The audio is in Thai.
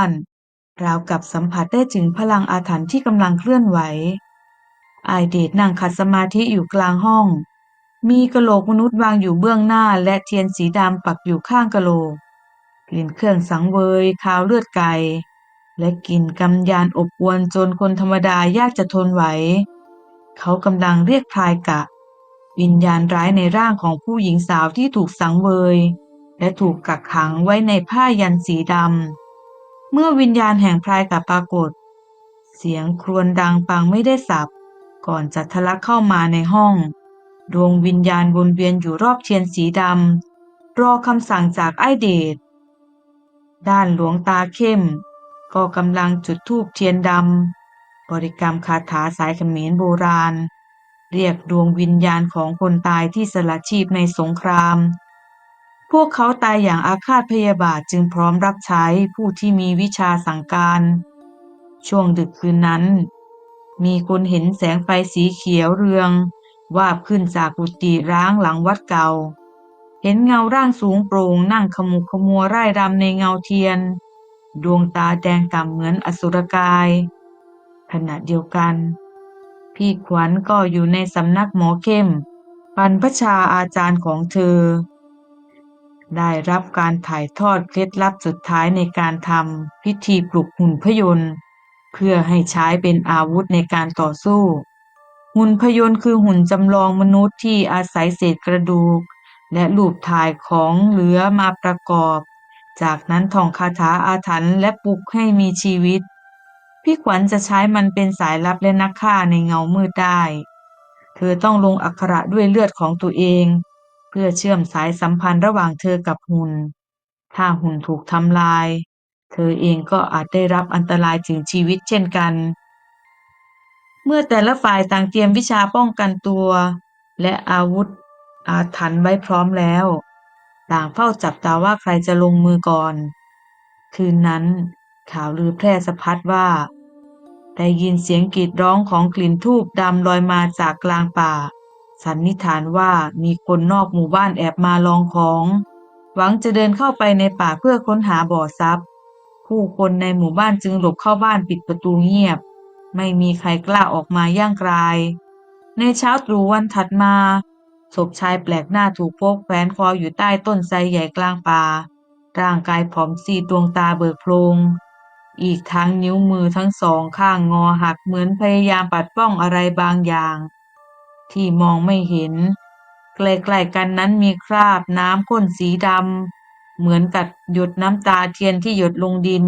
านราวกับสัมผัสได้ถึงพลังอาถรรพ์ที่กำลังเคลื่อนไหวอายเดชนั่งขัดสมาธิอยู่กลางห้อง มีกะโหลกมนุษย์วางอยู่เบื้องหน้าและเทียนสีดำปักอยู่ข้างกะโหลก กลิ่นเครื่องสังเวยคาวเลือดไก่ และกลิ่นกำยานอบอวนจนคนธรรมดายากจะทนไหว เขากำลังเรียกพลายกะ วิญญาณร้ายในร่างของผู้หญิงสาวที่ถูกสังเวย และถูกกักขังไว้ในผ้ายันสีดำ เมื่อวิญญาณแห่งพลายกะปรากฏ เสียงครวญดังฟังไม่ได้สับ ก่อนจะทะลักเข้ามาในห้อง ดวงวิญญาณวนเวียนอยู่รอบเทียนสีดำ รอคำสั่งจากไอเดชด้านหลวงตาเข้ม ก็กำลังจุดธูปเทียนดำ บริกรรมคาถาสายเขมรโบราณ เรียกดวงวิญญาณของคนตายที่สละชีพในสงคราม พวกเขาตายอย่างอาฆาตพยาบาทจึงพร้อมรับใช้ผู้ที่มีวิชาสั่งการ ช่วงดึกคืนนั้น มีคนเห็นแสงไฟสีเขียวเรือง วาบขึ้นจากกุฏิร้างหลังวัดเก่า เห็นเงาร่างสูงโปร่งนั่งขมุกขมัวไร่รำในเงาเทียน ดวงตาแดงก่ำเหมือนอสุรกาย ขณะเดียวกัน พี่ขวัญก็อยู่ในสำนักหมอเข้มบรรพชาอาจารย์ของเธอ ได้รับการถ่ายทอดเคล็ดลับสุดท้ายในการทำพิธีปลุกหุ่นพยนต์ เพื่อให้ใช้เป็นอาวุธในการต่อสู้ หุ่นพยนต์คือหุ่นจำลองมนุษย์ที่อาศัยเศษกระดูก และรูปถ่ายของเหลือมาประกอบ จากนั้นท่องคาถาอาถรรพ์และปลุกให้มีชีวิต พี่ขวัญจะใช้มันเป็นสายลับและนักฆ่าในเงามืดได้ เธอต้องลงอักขระด้วยเลือดของตัวเอง เพื่อเชื่อมสายสัมพันธ์ระหว่างเธอกับหุ่น ถ้าหุ่นถูกทำลาย เธอเองก็อาจได้รับอันตรายถึงชีวิตเช่นกัน เมื่อแต่ละฝ่ายต่างเตรียมวิชาป้องกันตัว และอาวุธอาถรรพ์ไว้พร้อมแล้ว ต่างเฝ้าจับตาว่าใครจะลงมือก่อน คืนนั้นข่าวลือแพร่สะพัดว่า ได้ยินเสียงกรีดร้องของกลิ่นทูบดำลอยมาจากกลางป่า สันนิษฐานว่ามีคนนอกหมู่บ้านแอบมาลองของ หวังจะเดินเข้าไปในป่าเพื่อค้นหาบ่อทรัพย์ ผู้คนในหมู่บ้านจึงหลบเข้าบ้านปิดประตูเงียบ ไม่มีใครกล้าออกมาย่างกราย ในเช้าตรู่วันถัดมาศพชายแปลกหน้าถูกพบแขวนคออยู่ใต้ต้นไทรใหญ่กลางป่า ร่างกายผอมซีดดวงตาเบิกโพลง อีกทั้งนิ้วมือทั้งสองข้างงอหักเหมือนพยายามปัดป้องอะไรบางอย่าง ที่มองไม่เห็น ใกล้ ๆ กันนั้นมีคราบน้ำข้นสีดำ เหมือนกับหยดน้ำตาเทียนที่หยดลงดิน